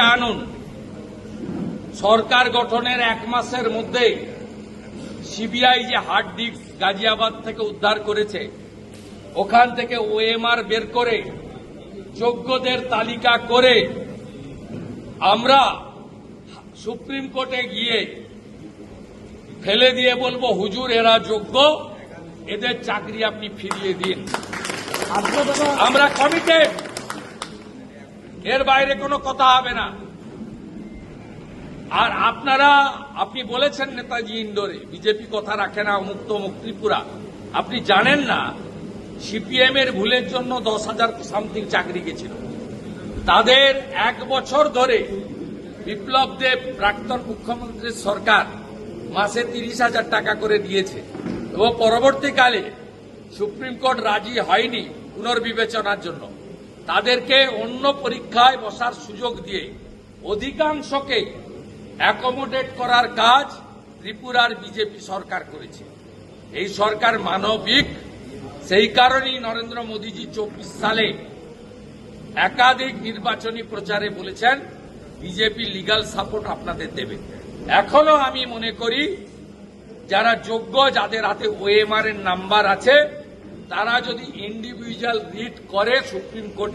সিবিআইকে আনুন সরকার গঠনের এক মাসের মধ্যে সিবিআই যে হার্ড ডিস্ক গাজিয়াবাদ থেকে উদ্ধার করেছে ওখান থেকে ওএমআর বের করে যোগ্যদের তালিকা করে আমরা সুপ্রিম কোর্টে গিয়ে ফেলে দিয়ে বলব হুজুর এরা যোগ্য এদের চাকরি আপনি ফিরিয়ে দিন। আমরা কমিটেড এর বাইরে কোনো কথা হবে না। আর আপনারা, আপনি বলেছেন নেতাজি ইন্ডোরে বিজেপি কথা রাখে না মুক্ত মুখ ত্রিপুরা। আপনি জানেন না, সিপিএম এর ভুলের জন্য দশ হাজার সামথিং চাকরি গেছিল। তাদের এক বছর ধরে বিপ্লব দেব প্রাক্তন মুখ্যমন্ত্রীর সরকার মাসে তিরিশ হাজার টাকা করে দিয়েছে এবং পরবর্তীকালে সুপ্রিম কোর্ট রাজি হয়নি পুনর্বিবেচনার জন্য। তাদেরকে অন্য পরীক্ষায় বসার সুযোগ দিয়ে অধিকাংশকে অ্যাকোমোডেট করার কাজ ত্রিপুরার বিজেপি সরকার করেছে। এই সরকার মানবিক, সেই কারণেই নরেন্দ্র মোদীজি চব্বিশ সালে একাধিক নির্বাচনী প্রচারে বলেছেন, বিজেপি লিগাল সাপোর্ট আপনাদের দেবে। এখনও আমি মনে করি, যারা যোগ্য, যাদের হাতে ওএমআর এর নাম্বার আছে, তারা যদি ইন্ডিভিজুয়াল রিট করে সুপ্রিম কোর্টে